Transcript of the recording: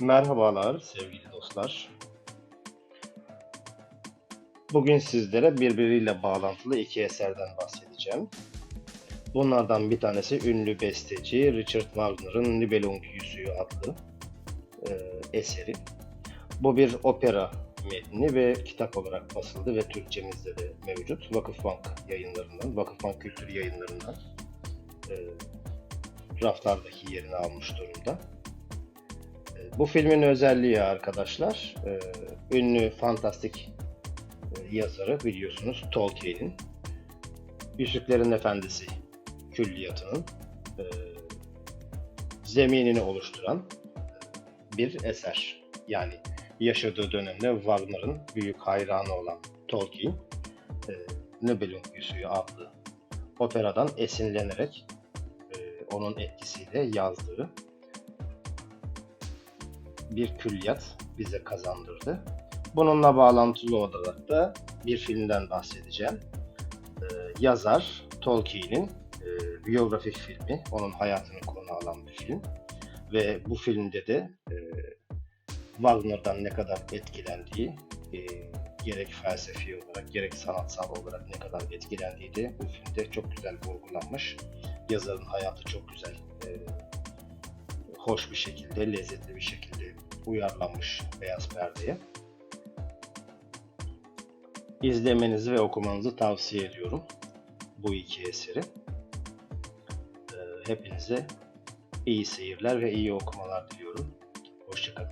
Merhabalar sevgili dostlar. Bugün sizlere birbiriyle bağlantılı iki eserden bahsedeceğim. Bunlardan bir tanesi ünlü besteci Richard Wagner'ın Nibelung Yüzüğü adlı e, eseri. Bu bir opera metni ve kitap olarak basıldı ve Türkçemizde de mevcut. Vakıfbank yayınlarından, Vakıfbank Kültür yayınlarından e, raflardaki yerini almış durumda. E, Bu filmin özelliği arkadaşlar, e, ünlü fantastik e, yazarı biliyorsunuz Tolkien'in Yüzüklerin Efendisi külliyatının e, zeminini oluşturan bir eser. Yani yaşadığı dönemde Wagner'ın büyük hayranı olan Tolkien, e, Nibelung Yüzüğü adlı operadan esinlenerek e, onun etkisiyle yazdığı bir külliyat bize kazandırdı. Bununla bağlantılı olarak da bir filmden bahsedeceğim. Ee, yazar Tolkien'in e, biyografik filmi, onun hayatını konu alan bir film. Ve bu filmde de e, Wagner'dan ne kadar etkilendiği, e, gerek felsefi olarak gerek sanatsal olarak ne kadar etkilendiği de bu filmde çok güzel vurgulanmış. Yazarın hayatı çok güzel, e, hoş bir şekilde, lezzetli bir şekilde uyarlanmış Beyaz Perde'ye. İzlemenizi ve okumanızı tavsiye ediyorum bu iki eseri. Ee, Hepinize iyi seyirler ve iyi okumalar diliyorum. Hoşçakalın.